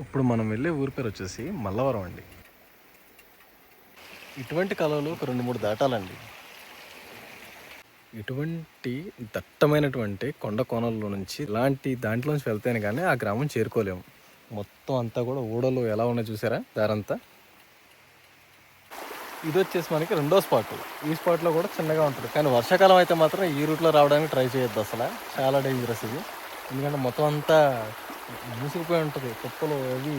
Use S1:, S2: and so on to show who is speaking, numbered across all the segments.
S1: ఇప్పుడు మనం వెళ్ళే ఊరి పేరు వచ్చేసి మల్లవరం అండి. ఇటువంటి కాలంలో ఒక రెండు మూడు దాటాలండి. ఇటువంటి దట్టమైనటువంటి కొండ కోణంలో నుంచి ఇలాంటి దాంట్లోంచి వెళ్తేనే కానీ ఆ గ్రామం చేరుకోలేము మొత్తం అంతా కూడా ఊడలు ఎలా ఉన్నాయో చూసారా? దారంతా. ఇది వచ్చేసి మనకి రెండో స్పాట్ ఈ స్పాట్లో కూడా చిన్నగా ఉంటుంది. కానీ వర్షాకాలం అయితే మాత్రం ఈ రూట్లో రావడానికి ట్రై చేయొద్దు అసలు. చాలా డేంజరస్ ఇది. ఎందుకంటే మొత్తం అంతా మూసుకుపోయి ఉంటుంది. కుప్పలు అవి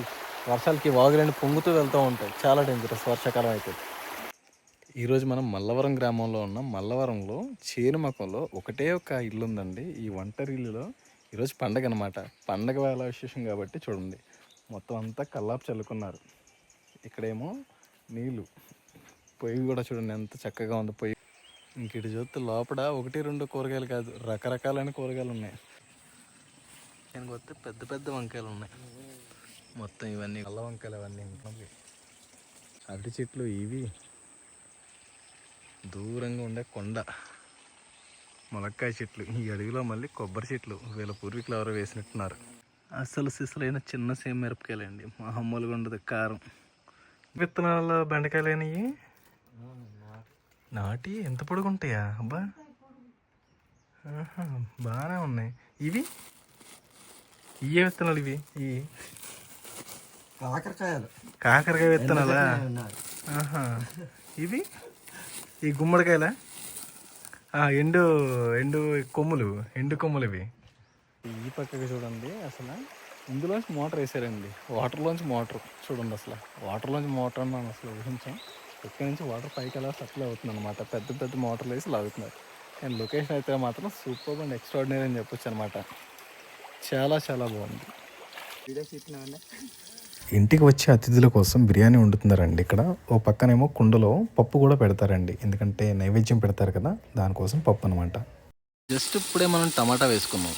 S1: వర్షాలకి వాగులన్నీ పొంగుతూ వెళ్తూ ఉంటాయి. చాలా డేంజరస్ వర్షాకాలం అయితే ఈరోజు మనం మల్లవరం గ్రామంలో ఉన్న మల్లవరంలో చేనుమకంలో ఒకటే ఒక ఇల్లు ఉందండి ఈ ఒంటరి ఇల్లులో ఈరోజు పండగ అనమాట పండగ వేళ విశేషం కాబట్టి చూడండి. మొత్తం అంతా కల్లాపు చల్లుకున్నారు. ఇక్కడేమో నీళ్ళు పొయ్యి కూడా చూడండి ఎంత చక్కగా ఉంది. పొయ్యి. ఇంక ఇటు చూస్తే లోపల ఒకటి రెండు కూరగాయలు కాదు. రకరకాలైన కూరగాయలు ఉన్నాయి నేను వస్తే పెద్ద పెద్ద వంకాయలు ఉన్నాయి. మొత్తం ఇవన్నీ నల్ల వంకాయలు అవన్నీ ఇంట్లోకి. అరటి చెట్లు ఇవి. దూరంగా ఉండే కొండ. ములక్కాయ చెట్లు. ఈ అడవిలో మళ్ళీ కొబ్బరి చెట్లు. వీళ్ళ పూర్వీకులు ఎవరో వేసినట్టున్నారు. అసలు సిసలైన చిన్న సేమ్ మిరపకాయలండి. మామూలుగా ఉండదు. కారం. విత్తనాల బెండకాయలేనివి నాటి ఎంత పొడుగుంటాయా? అబ్బా. బాగానే ఉన్నాయి. ఇవి? ఇవే విత్తనాలు ఇవి? ఈ
S2: కాకరకాయలు.
S1: కాకరకాయ విత్తనాలా? ఆహా. ఇవి? ఈ గుమ్మడికాయలా? ఆ, ఎండు ఎండు కొమ్ములు ఎండు కొమ్ములు ఇవి. ఈ పక్కకి చూడండి అసలు. ఇందులోంచి మోటార్ వేసారండి. వాటర్లోంచి మోటార్. చూడండి అసలు. వాటర్లోంచి మోటార్ అన్నాను అసలు ఊహించాం. ఇక్కడ నుంచి వాటర్ పైకి ఎలా సప్లై అవుతుంది అనమాట పెద్ద పెద్ద మోటార్లు వేసి లాగుతున్నారు. కానీ లొకేషన్ అయితే మాత్రం సూపర్ అండ్ ఎక్స్ట్రాడినరీ అని చెప్పొచ్చు అనమాట చాలా చాలా బాగుంది. ఇంటికి వచ్చే అతిథుల కోసం బిర్యానీ వండుతున్నారండి ఇక్కడ. ఓ పక్కనేమో కుండలో పప్పు కూడా పెడతారండి. ఎందుకంటే నైవేద్యం పెడతారు కదా దానికోసం పప్పు అనమాట జస్ట్ ఇప్పుడే మనం టమాటా వేసుకున్నాం.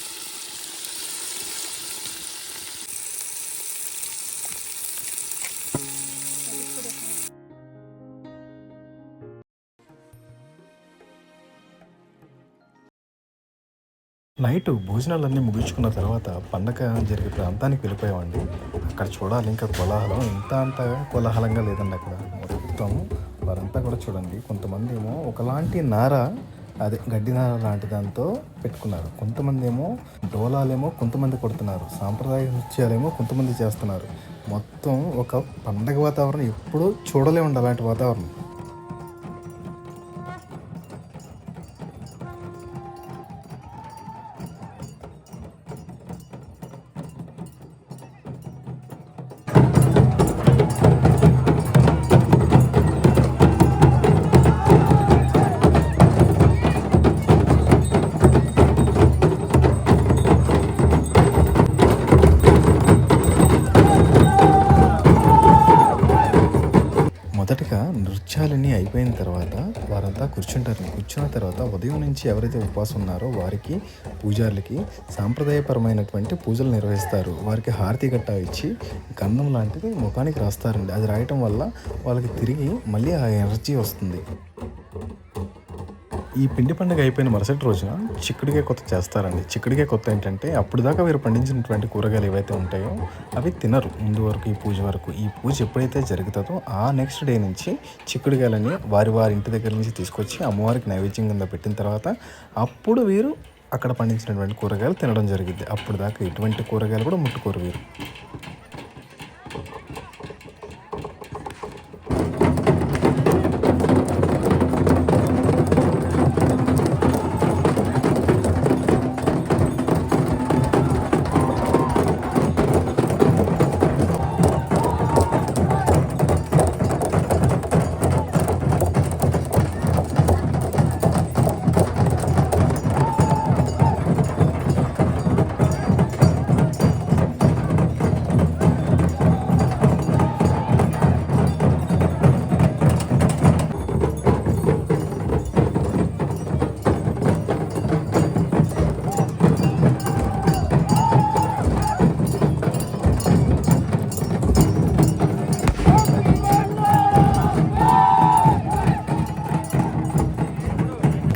S1: నైట్ భోజనాలన్నీ ముగించుకున్న తర్వాత పండగ జరిగే ప్రాంతానికి వెళ్ళిపోయామండి. అక్కడ చూడాలి ఇంకా కోలాహలం. ఇంత అంత కోలాహలంగా లేదండి అక్కడ. మొత్తం వారంతా కూడా చూడండి. కొంతమంది ఏమో ఒకలాంటి నార అదే గడ్డి నార లాంటి దాంతో పెట్టుకున్నారు. కొంతమంది ఏమో డోలాలేమో కొంతమంది కొడుతున్నారు. సాంప్రదాయ నృత్యాలేమో కొంతమంది చేస్తున్నారు. మొత్తం ఒక పండగ వాతావరణం ఎప్పుడూ చూడలేమండి అలాంటి వాతావరణం. అయిన తర్వాత వారంతా కూర్చుంటారు. కూర్చున్న తర్వాత ఉదయం నుంచి ఎవరైతే ఉపవాసం ఉన్నారో వారికి పూజారులకి సాంప్రదాయపరమైనటువంటి పూజలు నిర్వహిస్తారు. వారికి హారతి గట్ట ఇచ్చి గంధం లాంటిది ముఖానికి రాస్తారండి. అది రాయటం వల్ల వాళ్ళకి తిరిగి మళ్ళీ ఆ ఎనర్జీ వస్తుంది. ఈ పిండి పండుగ అయిపోయిన మరుసటి రోజున చిక్కుడుకాయ కొత్త చేస్తారండి. చిక్కుడుకాయ కొత్త ఏంటంటే అప్పుడు దాకా వీరు పండించినటువంటి కూరగాయలు ఏవైతే ఉంటాయో అవి తినరు. ముందు వరకు ఈ పూజ వరకు. ఈ పూజ ఎప్పుడైతే జరుగుతుందో ఆ నెక్స్ట్ డే నుంచి చిక్కుడుకాయలని వారి వారి ఇంటి దగ్గర నుంచి తీసుకొచ్చి అమ్మవారికి నైవేద్యం కింద పెట్టిన తర్వాత అప్పుడు వీరు అక్కడ పండించినటువంటి కూరగాయలు తినడం జరిగింది. అప్పుడు దాకా ఎటువంటి కూరగాయలు కూడా ముట్టుకోరు వీరు.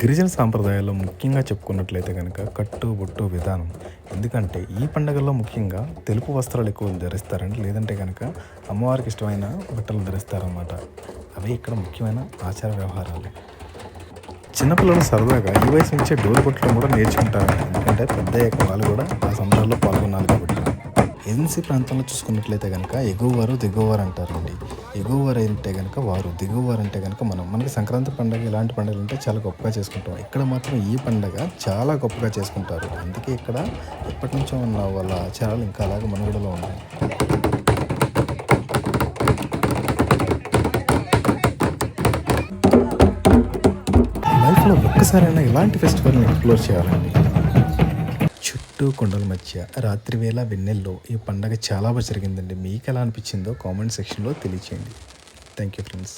S1: గిరిజన సాంప్రదాయాల్లో ముఖ్యంగా చెప్పుకున్నట్లయితే కనుక కట్టు బొట్టు విధానం. ఎందుకంటే ఈ పండగల్లో ముఖ్యంగా తెలుపు వస్త్రాలు ఎక్కువ ధరిస్తారండి. లేదంటే కనుక అమ్మవారికి ఇష్టమైన బట్టలు ధరిస్తారన్నమాట. అవి ఇక్కడ ముఖ్యమైన ఆచార వ్యవహారాలు. చిన్నపిల్లలు సరదాగా ఈ వయసు నుంచే డోలు కొట్టడం కూడా నేర్చుకుంటారు. ఎందుకంటే పెద్ద యొక్క వాళ్ళు కూడా ఆ సంబరాల్లో పాల్గొన్నారు కాబట్టి. ఏజెన్సీ ప్రాంతంలో చూసుకున్నట్లయితే కనుక ఎగువవారు దిగువవారు అంటారండి. ఎగువవారు కనుక వారు దిగువవారు అంటే కనుక మనం మనకి సంక్రాంతి పండుగ ఇలాంటి పండుగలు అంటే చాలా గొప్పగా చేసుకుంటాం. ఇక్కడ మాత్రం ఈ పండుగ చాలా గొప్పగా చేసుకుంటారు. అందుకే ఇక్కడ ఎప్పటి నుంచో ఉన్న వాళ్ళ ఆచారాలు ఇంకా అలాగే మనుగడలో ఉన్నాయి. లైఫ్లో ఒక్కసారైనా ఇలాంటి ఫెస్టివల్ని ఎక్స్ప్లోర్ చేయాలండి. చెట్టు కొండల మధ్య రాత్రివేళ వెన్నెల్లో ఈ పండగ చాలా బాగా జరిగిందండి. మీకు ఎలా అనిపించిందో కామెంట్ సెక్షన్లో తెలియచేయండి. Thank you friends